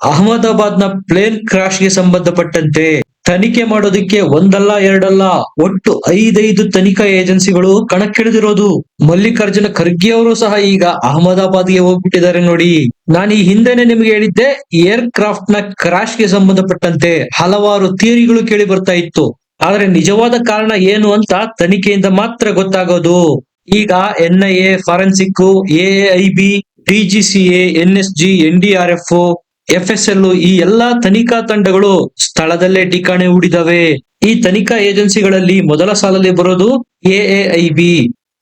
ಅಹಮದಾಬಾದ್ನ plane ಕ್ರಾಶ್ಗೆ ಸಂಬಂಧಪಟ್ಟಂತೆ ತನಿಖೆ ಮಾಡೋದಕ್ಕೆ ಒಂದಲ್ಲ, ಎರಡಲ್ಲ, ಒಟ್ಟು ಐದೈದು ತನಿಖಾ ಏಜೆನ್ಸಿಗಳು ಕಣಕ್ಕಿಳಿದಿರೋದು. ಮಲ್ಲಿಕಾರ್ಜುನ ಖರ್ಗೆ ಅವರು ಸಹ ಈಗ ಅಹಮದಾಬಾದ್ಗೆ ಹೋಗ್ಬಿಟ್ಟಿದ್ದಾರೆ ನೋಡಿ. ನಾನು ಈ ಹಿಂದೆನೆ ನಿಮ್ಗೆ ಹೇಳಿದ್ದೆ ಏರ್ ಕ್ರಾಫ್ಟ್ನ ಕ್ರಾಶ್ಗೆ ಸಂಬಂಧಪಟ್ಟಂತೆ ಹಲವಾರು ಥಿಯರಿಗಳು ಕೇಳಿ ಬರ್ತಾ ಇತ್ತು. ಆದ್ರೆ ನಿಜವಾದ ಕಾರಣ ಏನು ಅಂತ ತನಿಖೆಯಿಂದ ಮಾತ್ರ ಗೊತ್ತಾಗೋದು. ಈಗ N I A forensic A I B DGCA N S G, N D R F F S L ಈ ಎಲ್ಲಾ ತನಿಖಾ ತಂಡಗಳು ಸ್ಥಳದಲ್ಲೇ ಠಿಕಾಣೆ ಹೂಡಿದವೆ ಈ ತನಿಖಾ ಏಜೆನ್ಸಿಗಳಲ್ಲಿ ಮೊದಲ ಸಾಲಲ್ಲಿ ಬರೋದು AI B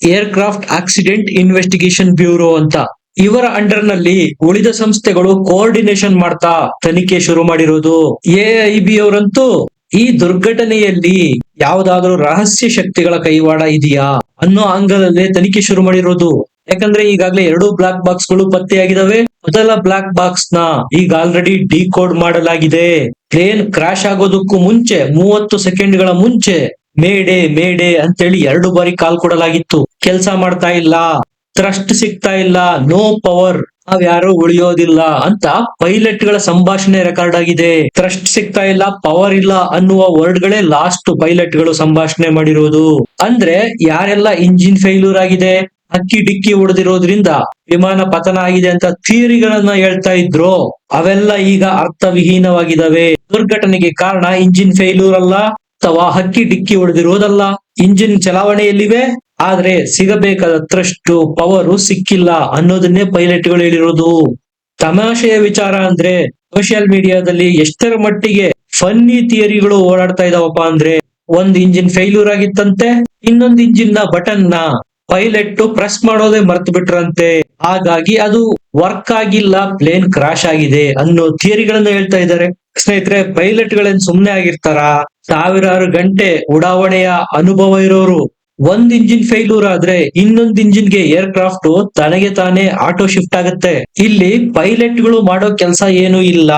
aircraft accident investigation bureau ಅಂತ. ಇವರ ಅಂಡರ್ನಲ್ಲಿ ಉಳಿದ ಸಂಸ್ಥೆಗಳು ಕೋಆರ್ಡಿನೇಷನ್ ಮಾಡ್ತಾ ತನಿಖೆ ಶುರು ಮಾಡಿರೋದು. ಎಐ ಬಿ ಅವರಂತೂ ಈ ದುರ್ಘಟನೆಯಲ್ಲಿ ಯಾವುದಾದ್ರೂ ರಹಸ್ಯ ಶಕ್ತಿಗಳ ಕೈವಾಡ ಇದೆಯಾ ಅನ್ನೋ ಅಂಗದಲ್ಲೇ ತನಿಖೆ ಶುರು ಮಾಡಿರೋದು. ಯಾಕಂದ್ರೆ ಈಗಾಗಲೇ ಎರಡು ಬ್ಲಾಕ್ ಬಾಕ್ಸ್ಗಳು ಪತ್ತೆಯಾಗಿದಾವೆ. ಮೊದಲ ಬ್ಲಾಕ್ ಬಾಕ್ಸ್ನ ಈಗ ಆಲ್ರೆಡಿ ಡಿಕೋಡ್ ಮಾಡಲಾಗಿದೆ. ಪ್ಲೇನ್ ಕ್ರಾಶ್ ಆಗೋದಕ್ಕೂ ಮುಂಚೆ, ಮೂವತ್ತು ಸೆಕೆಂಡ್ಗಳ ಮುಂಚೆ ಮೇಡೆ ಮೇಡೆ ಅಂತೇಳಿ ಎರಡು ಬಾರಿ ಕಾಲ್ ಕೊಡಲಾಗಿತ್ತು. ಕೆಲಸ ಮಾಡ್ತಾ ಇಲ್ಲ ಥ್ರಸ್ಟ್ ಸಿಗ್ತಾ ಇಲ್ಲ ನೋ ಪವರ್ ನಾವ್ಯಾರು ಉಳಿಯೋದಿಲ್ಲ ಅಂತ ಪೈಲಟ್ಗಳ ಸಂಭಾಷಣೆ ರೆಕಾರ್ಡ್ ಆಗಿದೆ. ಥ್ರಸ್ಟ್ ಸಿಗ್ತಾ ಇಲ್ಲ ಪವರ್ ಇಲ್ಲ ಅನ್ನುವ ವರ್ಡ್ ಗಳೇ ಲಾಸ್ಟ್ ಪೈಲಟ್ಗಳು ಸಂಭಾಷಣೆ ಮಾಡಿರೋದು. ಅಂದ್ರೆ ಯಾರೆಲ್ಲ ಇಂಜಿನ್ ಫೇಲ್ಯೂರ್ ಆಗಿದೆ? ಅಕ್ಕಿ ಡಿಕ್ಕಿ ಹೊಡೆದಿರೋದ್ರಿಂದ ವಿಮಾನ ಪತನ ಆಗಿದೆ ಅಂತ ಥಿಯರಿಗಳನ್ನ ಹೇಳ್ತಾ ಇದ್ರು. ಅವೆಲ್ಲ ಈಗ ಅರ್ಥವಿಹೀನವಾಗಿದಾವೆ. ದುರ್ಘಟನೆಗೆ ಕಾರಣ ಇಂಜಿನ್ ಫೇಲ್ಯೂರ್ ಅಲ್ಲ, ಅಥವಾ ಹಕ್ಕಿ ಡಿಕ್ಕಿ ಹೊಡೆದಿರೋದಲ್ಲ ಇಂಜಿನ್ ಚಲಾವಣೆಯಲ್ಲಿವೆ, ಆದ್ರೆ ಸಿಗಬೇಕಾದ ತ್ರಷ್ಟು ಪವರು ಸಿಕ್ಕಿಲ್ಲ ಅನ್ನೋದನ್ನೇ ಪೈಲಟ್ಗಳು ಹೇಳಿರೋದು. ತಮಾಷೆಯ ವಿಚಾರ ಅಂದ್ರೆ ಸೋಷಿಯಲ್ ಮೀಡಿಯಾದಲ್ಲಿ ಎಷ್ಟರ ಮಟ್ಟಿಗೆ ಫನ್ನಿ ಥಿಯರಿಗಳು ಓಡಾಡ್ತಾ ಇದಾವಪ್ಪ ಅಂದ್ರೆ, ಒಂದ್ ಇಂಜಿನ್ ಫೇಲ್ಯೂರ್ ಆಗಿತ್ತಂತೆ, ಇನ್ನೊಂದ್ ಇಂಜಿನ್ನ ಬಟನ್ನ ಪೈಲಟ್ ಪ್ರೆಸ್ ಮಾಡೋದೇ ಮರ್ತು ಬಿಟ್ರಂತೆ. ಹಾಗಾಗಿ ಅದು ವರ್ಕ್ ಆಗಿಲ್ಲ ಪ್ಲೇನ್ ಕ್ರಾಶ್ ಆಗಿದೆ ಅನ್ನೋ ಥಿಯರಿಗಳನ್ನ ಹೇಳ್ತಾ ಇದ್ದಾರೆ. ಸ್ನೇಹಿತರೆ ಪೈಲಟ್ ಗಳೇನ್ ಸುಮ್ನೆ ಆಗಿರ್ತಾರ? ಸಾವಿರಾರು ಗಂಟೆ ಉಡಾವಣೆಯ ಅನುಭವ ಇರೋರು. ಒಂದ್ ಇಂಜಿನ್ ಫೇಲ್ಯೂರ್ ಆದ್ರೆ ಇನ್ನೊಂದ್ ಇಂಜಿನ್ಗೆ ಏರ್ ಕ್ರಾಫ್ಟ್ ತನಗೆ ತಾನೇ ಆಟೋ ಶಿಫ್ಟ್ ಆಗುತ್ತೆ. ಇಲ್ಲಿ ಪೈಲಟ್ಗಳು ಮಾಡೋ ಕೆಲಸ ಏನು ಇಲ್ಲ.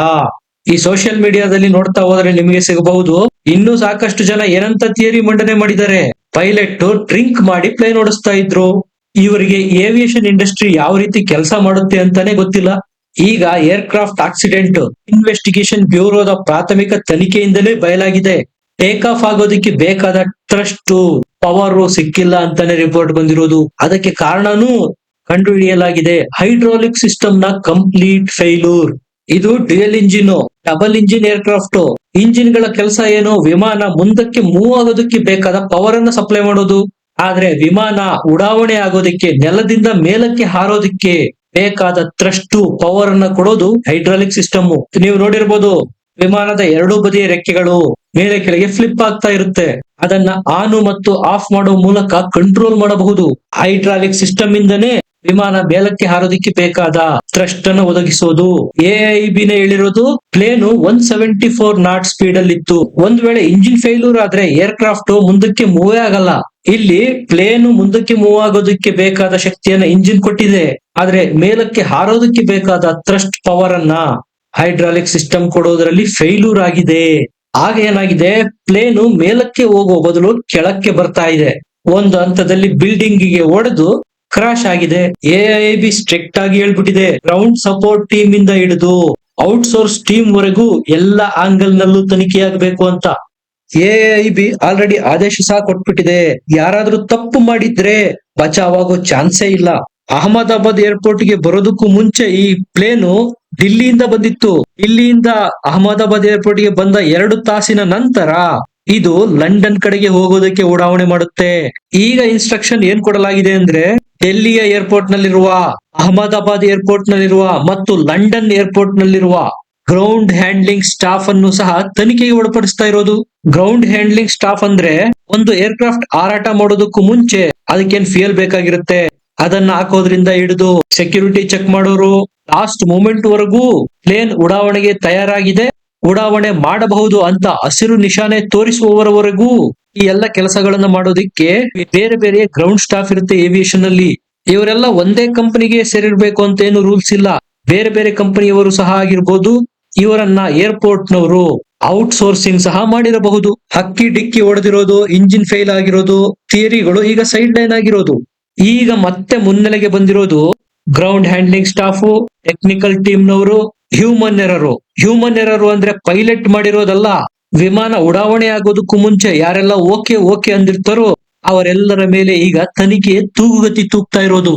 ಈ ಸೋಷಿಯಲ್ ಮೀಡಿಯಾದಲ್ಲಿ ನೋಡ್ತಾ ಹೋದ್ರೆ ನಿಮಗೆ ಸಿಗಬಹುದು ಇನ್ನೂ ಸಾಕಷ್ಟು ಜನ ಏನಂತ ಥಿಯರಿ ಮಂಡನೆ ಮಾಡಿದ್ದಾರೆ. ಪೈಲಟ್ ಡ್ರಿಂಕ್ ಮಾಡಿ ಪ್ಲೇನ್ ಓಡಿಸ್ತಾ ಇದ್ರು. ಇವರಿಗೆ ಏವಿಯೇಷನ್ ಇಂಡಸ್ಟ್ರಿ ಯಾವ ರೀತಿ ಕೆಲಸ ಮಾಡುತ್ತೆ ಅಂತಾನೆ ಗೊತ್ತಿಲ್ಲ. ಈಗ ಏರ್ ಕ್ರಾಫ್ಟ್ ಆಕ್ಸಿಡೆಂಟ್ ಇನ್ವೆಸ್ಟಿಗೇಷನ್ ಬ್ಯೂರೋದ ಪ್ರಾಥಮಿಕ ತನಿಖೆಯಿಂದಲೇ ಬಯಲಾಗಿದೆ. ಟೇಕ್ ಆಫ್ ಆಗೋದಕ್ಕೆ ಬೇಕಾದ ಟ್ರಸ್ಟ್, ಪವರ್ ಸಿಕ್ಕಿಲ್ಲ ಅಂತಾನೆ ರಿಪೋರ್ಟ್ ಬಂದಿರೋದು. ಅದಕ್ಕೆ ಕಾರಣನೂ ಕಂಡುಹಿಡಿಯಲಾಗಿದೆ. ಹೈಡ್ರಾಲಿಕ್ ಸಿಸ್ಟಮ್ನ ಕಂಪ್ಲೀಟ್ ಫೈಲೂರ್. ಇದು dual engine, double engine aircraft. ಇಂಜಿನ್ಗಳ ಕೆಲಸ ಏನು? ವಿಮಾನ ಮುಂದಕ್ಕೆ ಮೂವ್ ಆಗೋದಕ್ಕೆ ಬೇಕಾದ ಪವರ್ ಅನ್ನ ಸಪ್ಲೈ ಮಾಡೋದು. ಆದ್ರೆ ವಿಮಾನ ಉಡಾವಣೆ ಆಗೋದಕ್ಕೆ, ನೆಲದಿಂದ ಮೇಲಕ್ಕೆ ಹಾರೋದಕ್ಕೆ ಬೇಕಾದ ತ್ರಷ್ಟು ಪವರ್ ಅನ್ನ ಕೊಡೋದು ಹೈಡ್ರಾಲಿಕ್ ಸಿಸ್ಟಮ್. ನೀವು ನೋಡಿರ್ಬೋದು, ವಿಮಾನದ ಎರಡೂ ಬದಿಯ ರೆಕ್ಕೆಗಳು ಮೇಲೆ ಕೆಳಗೆ ಫ್ಲಿಪ್ ಆಗ್ತಾ ಇರುತ್ತೆ. ಅದನ್ನ ಆನು ಮತ್ತು ಆಫ್ ಮಾಡೋ ಮೂಲಕ ಕಂಟ್ರೋಲ್ ಮಾಡಬಹುದು. ಹೈಡ್ರಾಲಿಕ್ ಸಿಸ್ಟಮ್ ಇಂದನೇ ವಿಮಾನ ಮೇಲಕ್ಕೆ ಹಾರೋದಿಕ್ಕೆ ಬೇಕಾದ ಥ್ರಸ್ಟ್ ಅನ್ನು ಒದಗಿಸೋದು ಎಐಬಿ ನ ಹೇಳಿರೋದು plane one seventy four knot speed ಅಲ್ಲಿ ಇತ್ತು ಒಂದ್ ವೇಳೆ ಇಂಜಿನ್ ಫೇಲ್ಯೂರ್ ಆದ್ರೆ ಏರ್ ಕ್ರಾಫ್ಟ್ ಮುಂದಕ್ಕೆ ಮೂವೇ ಆಗಲ್ಲ. ಇಲ್ಲಿ ಪ್ಲೇನ್ ಮುಂದಕ್ಕೆ ಮೂವ್ ಆಗೋದಕ್ಕೆ ಬೇಕಾದ ಶಕ್ತಿಯನ್ನ ಇಂಜಿನ್ ಕೊಟ್ಟಿದೆ. ಆದ್ರೆ ಮೇಲಕ್ಕೆ ಹಾರೋದಕ್ಕೆ ಬೇಕಾದ ಥ್ರಸ್ಟ್ ಪವರ್ ಅನ್ನ ಹೈಡ್ರಾಲಿಕ್ ಸಿಸ್ಟಮ್ ಕೊಡೋದ್ರಲ್ಲಿ ಫೇಲ್ಯೂರ್ ಆಗಿದೆ. ಆಗ ಏನಾಗಿದೆ? ಪ್ಲೇನು ಮೇಲಕ್ಕೆ ಹೋಗೋ ಬದಲು ಕೆಳಕ್ಕೆ ಬರ್ತಾ ಇದೆ. ಒಂದು ಹಂತದಲ್ಲಿ ಬಿಲ್ಡಿಂಗ್ಗೆ ಒಡೆದು ಕ್ರಾಶ್ ಆಗಿದೆ. ಎಐ ಬಿ ಸ್ಟ್ರಿಕ್ಟ್ ಆಗಿ ಹೇಳ್ಬಿಟ್ಟಿದೆ. ಗ್ರೌಂಡ್ ಸಪೋರ್ಟ್ ಟೀಮ್ ಇಂದ ಹಿಡಿದು ಔಟ್ಸೋರ್ಸ್ ಟೀಮ್ ವರೆಗೂ ಎಲ್ಲ ಆಂಗಲ್ ನಲ್ಲೂ ತನಿಖೆಯಾಗಬೇಕು ಅಂತ. ಎಐ ಬಿ ಆಲ್ರೆಡಿ ಆದೇಶ ಸಹ ಕೊಟ್ಬಿಟ್ಟಿದೆ. ಯಾರಾದ್ರೂ ತಪ್ಪು ಮಾಡಿದ್ರೆ ಬಚಾವಾಗೋ ಚಾನ್ಸೇ ಇಲ್ಲ. ಅಹಮದಾಬಾದ್ ಏರ್ಪೋರ್ಟ್ಗೆ ಬರೋದಕ್ಕೂ ಮುಂಚೆ ಈ ಪ್ಲೇನು ದಿಲ್ಲಿಯಿಂದ ಬಂದಿತ್ತು. ಇಲ್ಲಿಂದ ಅಹಮದಾಬಾದ್ ಏರ್ಪೋರ್ಟ್ಗೆ ಬಂದ ಎರಡು ತಾಸಿನ ನಂತರ ಇದು ಲಂಡನ್ ಕಡೆಗೆ ಹೋಗೋದಕ್ಕೆ ಉಡಾವಣೆ ಮಾಡುತ್ತೆ. ಈಗ ಇನ್ಸ್ಟ್ರಕ್ಷನ್ ಏನ್ ಕೊಡಲಾಗಿದೆ ಅಂದ್ರೆ ಡೆಲ್ಲಿಯ ಏರ್ಪೋರ್ಟ್ ನಲ್ಲಿರುವ ಅಹಮದಾಬಾದ್ ಏರ್ಪೋರ್ಟ್ ನಲ್ಲಿರುವ ಮತ್ತು ಲಂಡನ್ ಏರ್ಪೋರ್ಟ್ ನಲ್ಲಿರುವ ಗ್ರೌಂಡ್ ಹ್ಯಾಂಡ್ಲಿಂಗ್ ಸ್ಟಾಫ್ ಅನ್ನು ಸಹ ತನಿಖೆಗೆ ಒಳಪಡಿಸ್ತಾ ಇರೋದು. ಗ್ರೌಂಡ್ ಹ್ಯಾಂಡ್ಲಿಂಗ್ ಸ್ಟಾಫ್ ಅಂದ್ರೆ ಒಂದು ಏರ್ಕ್ರಾಫ್ಟ್ ಹಾರಾಟ ಮಾಡೋದಕ್ಕೂ ಮುಂಚೆ ಅದಕ್ಕೇನ್ ಫ್ಯೂಯಲ್ ಬೇಕಾಗಿರುತ್ತೆ. ಅದನ್ನ ಹಾಕೋದ್ರಿಂದ ಹಿಡಿದು ಸೆಕ್ಯೂರಿಟಿ ಚೆಕ್ ಮಾಡೋರು, ಲಾಸ್ಟ್ ಮೂಮೆಂಟ್ ವರೆಗೂ ಪ್ಲೇನ್ ಉಡಾವಣೆಗೆ ತಯಾರಾಗಿದೆ. ಉಡಾವಣೆ ಮಾಡಬಹುದು ಅಂತ ಹಸಿರು ನಿಶಾನೆ ತೋರಿಸುವವರವರೆಗೂ ಈ ಎಲ್ಲ ಕೆಲಸಗಳನ್ನ ಮಾಡೋದಿಕ್ಕೆ ಬೇರೆ ಬೇರೆ ಗ್ರೌಂಡ್ ಸ್ಟಾಫ್ ಇರುತ್ತೆ ಏವಿಯೇಷನ್ ಅಲ್ಲಿ. ಇವರೆಲ್ಲ ಒಂದೇ ಕಂಪನಿಗೆ ಸೇರಿರ್ಬೇಕು ಅಂತ ಏನು ರೂಲ್ಸ್ ಇಲ್ಲ. ಬೇರೆ ಬೇರೆ ಕಂಪನಿಯವರು ಸಹ ಆಗಿರ್ಬೋದು, ಇವರನ್ನ ಏರ್ಪೋರ್ಟ್ ನವರು ಔಟ್ ಸೋರ್ಸಿಂಗ್ ಸಹ ಮಾಡಿರಬಹುದು. ಹಕ್ಕಿ ಡಿಕ್ಕಿ ಹೊಡೆದಿರೋದು ಇಂಜಿನ್ ಫೇಲ್ ಆಗಿರೋದು ಥಿಯರಿಗಳು ಈಗ ಸೈಡ್ ಲೈನ್ ಆಗಿರೋದು. ಈಗ ಮತ್ತೆ ಮುನ್ನೆಲೆಗೆ ಬಂದಿರೋದು ground handling staff technical team ನವರು ಹ್ಯೂಮನ್ ಎರರು ಹ್ಯೂಮನ್ ಎರರು ಅಂದ್ರೆ ಪೈಲಟ್ ಮಾಡಿರೋದಲ್ಲ. ವಿಮಾನ ಉಡಾವಣೆ ಆಗೋದಕ್ಕೂ ಮುಂಚೆ ಯಾರೆಲ್ಲ ಓಕೆ ಓಕೆ ಅಂದಿರ್ತಾರೋ ಅವರೆಲ್ಲರ ಮೇಲೆ ಈಗ ತನಿಖೆ ತೂಗುಗತಿ ತೂಗ್ತಾ ಇರೋದು.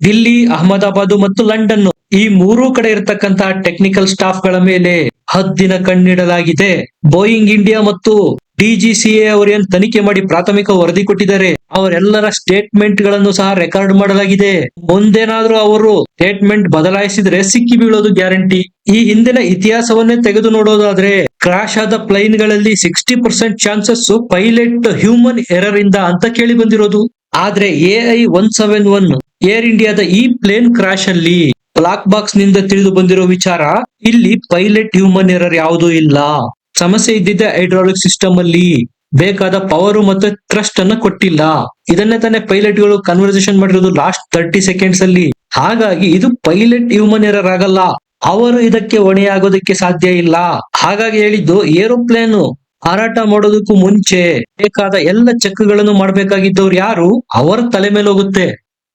ದಿಲ್ಲಿ, ಅಹಮದಾಬಾದ್ ಮತ್ತು ಲಂಡನ್ ಈ ಮೂರೂ ಕಡೆ ಇರತಕ್ಕಂತಹ ಟೆಕ್ನಿಕಲ್ ಸ್ಟಾಫ್ಗಳ ಮೇಲೆ ಹದ್ದಿನ ಕಣ್ಣಿಡಲಾಗಿದೆ. ಬೋಯಿಂಗ್ ಇಂಡಿಯಾ ಮತ್ತು ಡಿಜಿಸಿಎ ಅವರೇನು ತನಿಖೆ ಮಾಡಿ ಪ್ರಾಥಮಿಕ ವರದಿ ಕೊಟ್ಟಿದ್ದಾರೆ, ಅವರೆಲ್ಲರ ಸ್ಟೇಟ್ಮೆಂಟ್ಗಳನ್ನು ಸಹ ರೆಕಾರ್ಡ್ ಮಾಡಲಾಗಿದೆ. ಮುಂದೇನಾದ್ರೂ ಅವರು ಸ್ಟೇಟ್ಮೆಂಟ್ ಬದಲಾಯಿಸಿದ್ರೆ ಸಿಕ್ಕಿ ಬೀಳೋದು ಗ್ಯಾರಂಟಿ. ಈ ಹಿಂದಿನ ಇತಿಹಾಸವನ್ನೇ ತೆಗೆದು ನೋಡೋದಾದ್ರೆ ಕ್ರಾಶ್ ಆದ ಪ್ಲೈನ್ಗಳಲ್ಲಿ sixty percent chances pilot human error ಇಂದ ಅಂತ ಕೇಳಿ ಬಂದಿರೋದು. ಆದ್ರೆ AI one seven one air ಇಂಡಿಯಾದ ಈ ಪ್ಲೇನ್ ಕ್ರಾಶ್ ಅಲ್ಲಿ ಬ್ಲಾಕ್ ಬಾಕ್ಸ್ನಿಂದ ತಿಳಿದು ಬಂದಿರೋ ವಿಚಾರ, ಇಲ್ಲಿ ಪೈಲಟ್ ಹ್ಯೂಮನ್ ಎರರ್ ಯಾವುದೂ ಇಲ್ಲ. ಸಮಸ್ಯೆ ಇದ್ದಿದ್ದೆ ಹೈಡ್ರಾಲಿಕ್ ಸಿಸ್ಟಮ್ ಅಲ್ಲಿ ಬೇಕಾದ ಪವರ್ ಮತ್ತು ಥ್ರಸ್ಟ್ ಅನ್ನ ಕೊಟ್ಟಿಲ್ಲ. ಇದನ್ನೇ ತಾನೇ ಪೈಲಟ್ಗಳು ಕನ್ವರ್ಸೇಷನ್ ಮಾಡಿರೋದು ಲಾಸ್ಟ್ ತರ್ಟಿ ಸೆಕೆಂಡ್ಸ್ ಅಲ್ಲಿ. ಹಾಗಾಗಿ ಇದು ಪೈಲಟ್ ಹ್ಯೂಮನ್ ಎರರ್ ಆಗಲ್ಲ. ಅವರು ಇದಕ್ಕೆ ಹೊಣೆಯಾಗೋದಕ್ಕೆ ಸಾಧ್ಯ ಇಲ್ಲ. ಹಾಗಾಗಿ ಹೇಳಿದ್ದು, ಏರೋಪ್ಲೇನ್ ಹಾರಾಟ ಮಾಡೋದಕ್ಕೂ ಮುಂಚೆ ಬೇಕಾದ ಎಲ್ಲ ಚೆಕ್ಗಳನ್ನು ಮಾಡ್ಬೇಕಾಗಿದ್ದವ್ರು ಯಾರು? ಅವರ ತಲೆ ಮೇಲೆ ಹೋಗುತ್ತೆ.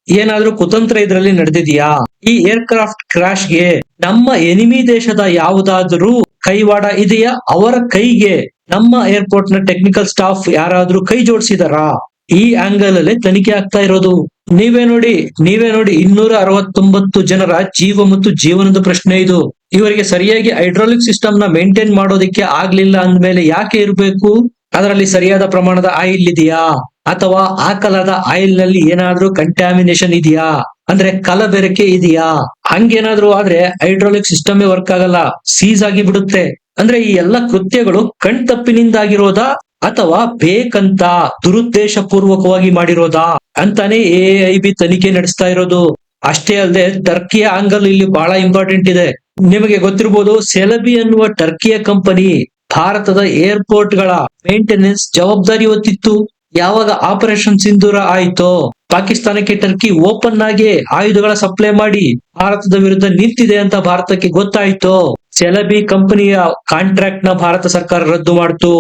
ಏನಾದ್ರೂ ಕುತಂತ್ರ ಇದರಲ್ಲಿ ನಡೆದಿದೆಯಾ? ಈ ಏರ್ಕ್ರಾಫ್ಟ್ ಕ್ರಾಶ್ಗೆ ನಮ್ಮ ಎನಿಮಿ ದೇಶದ ಯಾವುದಾದ್ರೂ ಕೈವಾಡ ಇದೆಯಾ? ಅವರ ಕೈಗೆ ನಮ್ಮ ಏರ್ಪೋರ್ಟ್ನ ಟೆಕ್ನಿಕಲ್ ಸ್ಟಾಫ್ ಯಾರಾದ್ರೂ ಕೈ ಜೋಡಿಸಿದಾರಾ? ಈ ಆಂಗಲ್ ಅಲ್ಲೇ ತನಿಖೆ ಆಗ್ತಾ ಇರೋದು. ನೀವೇ ನೋಡಿ ನೀವೇ ನೋಡಿ ಇನ್ನೂರ ಅರವತ್ತೊಂಬತ್ತು ಜನರ ಜೀವ ಮತ್ತು ಜೀವನದ ಪ್ರಶ್ನೆ ಇದು. ಇವರಿಗೆ ಸರಿಯಾಗಿ ಹೈಡ್ರಾಲಿಕ್ ಸಿಸ್ಟಮ್ನ ಮೇಂಟೈನ್ ಮಾಡೋದಕ್ಕೆ ಆಗ್ಲಿಲ್ಲ ಅಂದ್ಮೇಲೆ ಯಾಕೆ ಇರಬೇಕು? ಅದರಲ್ಲಿ ಸರಿಯಾದ ಪ್ರಮಾಣದ ಆಯಿಲ್ ಇದೆಯಾ? ಅಥವಾ ಹಾಕಲಾದ ಆಯಿಲ್ನಲ್ಲಿ ಏನಾದ್ರೂ ಕಂಟ್ಯಾಮಿನೇಷನ್ ಇದೆಯಾ? ಅಂದ್ರೆ ಕಲಬೆರಕೆ ಇದೆಯಾ? ಹಂಗೇನಾದ್ರೂ ಆದ್ರೆ ಹೈಡ್ರಾಲಿಕ್ ಸಿಸ್ಟಮೇ ವರ್ಕ್ ಆಗಲ್ಲ. ಸೀಸ್ ಆಗಿ ಬಿಡುತ್ತೆ ಅಂದ್ರೆ ಈ ಎಲ್ಲ ಕೃತ್ಯಗಳು ಕಣ್ತಪ್ಪಿನಿಂದಾಗಿರೋದಾ? ಅಥವಾ ಬೇಕಂತ ದುರುದ್ದೇಶ ಪೂರ್ವಕವಾಗಿ ಮಾಡಿರೋದಾ ಅಂತಾನೆ ಎ ಐ ಬಿ ತನಿಖೆ ನಡೆಸ್ತಾ ಇರೋದು. ಅಷ್ಟೇ ಅಲ್ಲದೆ ಟರ್ಕಿಯ ಆಂಗಲ್ ಇಲ್ಲಿ ಬಹಳ ಇಂಪಾರ್ಟೆಂಟ್ ಇದೆ. ನಿಮಗೆ ಗೊತ್ತಿರಬಹುದು ಸೆಲಬಿ ಅನ್ನುವ ಟರ್ಕಿಯ ಕಂಪನಿ ಭಾರತದ ಏರ್ಪೋರ್ಟ್ಗಳ ಮೇಂಟೆನೆನ್ಸ್ ಜವಾಬ್ದಾರಿ ಹೊತ್ತಿತ್ತು. ಯಾವಾಗ ಆಪರೇಷನ್ ಸಿಂಧೂರ ಆಯ್ತೋ ಪಾಕಿಸ್ತಾನಕ್ಕೆ ಟರ್ಕಿ ಓಪನ್ ಆಗಿ ಆಯುಧಗಳ ಸಪ್ಲೈ ಮಾಡಿ ಭಾರತದ ವಿರುದ್ಧ ನಿಂತಿದೆ ಅಂತ ಭಾರತಕ್ಕೆ ಗೊತ್ತಾಯ್ತು. ಸೆಲಬಿ ಕಂಪನಿಯ ಕಾಂಟ್ರಾಕ್ಟ್ನ ಭಾರತ ಸರ್ಕಾರ ರದ್ದು ಮಾಡ್ತು.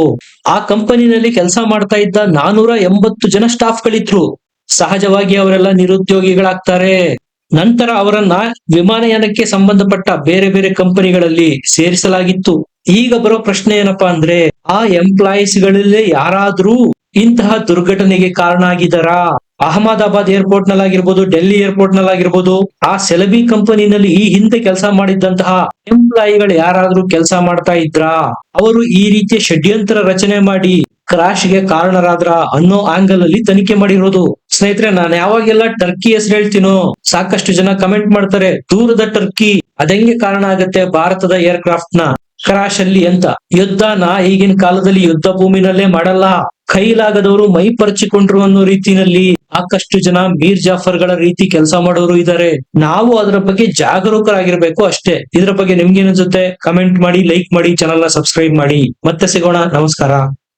ಆ ಕಂಪನಿನಲ್ಲಿ ಕೆಲಸ ಮಾಡ್ತಾ ಇದ್ದ ನಾನೂರ ಎಂಬತ್ತು ಜನ ಸ್ಟಾಫ್ ಗಳಿದ್ರು ಸಹಜವಾಗಿ ಅವರೆಲ್ಲ ನಿರುದ್ಯೋಗಿಗಳಾಗ್ತಾರೆ. ನಂತರ ಅವರನ್ನ ವಿಮಾನಯಾನಕ್ಕೆ ಸಂಬಂಧಪಟ್ಟ ಬೇರೆ ಬೇರೆ ಕಂಪನಿಗಳಲ್ಲಿ ಸೇರಿಸಲಾಗಿತ್ತು. ಈಗ ಬರೋ ಪ್ರಶ್ನೆ ಏನಪ್ಪಾ ಅಂದ್ರೆ, ಆ ಎಂಪ್ಲಾಯೀಸ್ ಗಳಲ್ಲೇ ಯಾರಾದ್ರೂ ಇಂತಹ ದುರ್ಘಟನೆಗೆ ಕಾರಣ ಆಗಿದಾರಾ ಅಹಮದಾಬಾದ್ ಏರ್ಪೋರ್ಟ್ ನಲ್ಲಾಗಿರ್ಬೋದು ಡೆಲ್ಲಿ ಏರ್ಪೋರ್ಟ್ ನಲ್ಲಾಗಿರ್ಬೋದು ಆ ಸೆಲಬಿ ಕಂಪನಿನಲ್ಲಿ ಈ ಹಿಂದೆ ಕೆಲಸ ಮಾಡಿದ್ದಂತಹ ಎಂಪ್ಲಾಯಿಗಳು ಯಾರಾದ್ರೂ ಕೆಲಸ ಮಾಡ್ತಾ ಇದ್ರ? ಅವರು ಈ ರೀತಿಯ ಷಡ್ಯಂತ್ರ ರಚನೆ ಮಾಡಿ ಕ್ರಾಶ್ಗೆ ಕಾರಣರಾದ್ರ ಅನ್ನೋ ಆಂಗಲ್ ಅಲ್ಲಿ ತನಿಖೆ ಮಾಡಿರೋದು. ಸ್ನೇಹಿತರೆ, ನಾನು ಯಾವಾಗೆಲ್ಲ ಟರ್ಕಿ ಹೆಸರು ಹೇಳ್ತೀನೋ, ಸಾಕಷ್ಟು ಜನ ಕಮೆಂಟ್ ಮಾಡ್ತಾರೆ, ದೂರದ ಟರ್ಕಿ ಅದೆಂಗೆ ಕಾರಣ ಆಗತ್ತೆ ಭಾರತದ ಏರ್ಕ್ರಾಫ್ಟ್ನ ಕ್ರಾಶ್ ಅಲ್ಲಿ ಅಂತ. ಯುದ್ಧನ ಈಗಿನ ಕಾಲದಲ್ಲಿ ಯುದ್ಧ ಭೂಮಿನಲ್ಲೇ ಮಾಡಲ್ಲ. ಕೈಲಾಗದವರು ಮೈ ಪರ್ಚಿಕೊಂಡ್ರು ಅನ್ನೋ ರೀತಿನಲ್ಲಿ ಸಾಕಷ್ಟು ಜನ ಮೀರ್ ಜಾಫರ್ಗಳ ರೀತಿ ಕೆಲಸ ಮಾಡೋರು ಇದ್ದಾರೆ ನಾವು ಅದರ ಬಗ್ಗೆ ಜಾಗರೂಕರಾಗಿರ್ಬೇಕು ಅಷ್ಟೇ. ಇದರ ಬಗ್ಗೆ ನಿಮ್ಗೇನನ್ಸುತ್ತೆ ಕಮೆಂಟ್ ಮಾಡಿ ಲೈಕ್ ಮಾಡಿ ಚಾನಲ್ನ ಸಬ್ಸ್ಕ್ರೈಬ್ ಮಾಡಿ. ಮತ್ತೆ ಸಿಗೋಣ. ನಮಸ್ಕಾರ.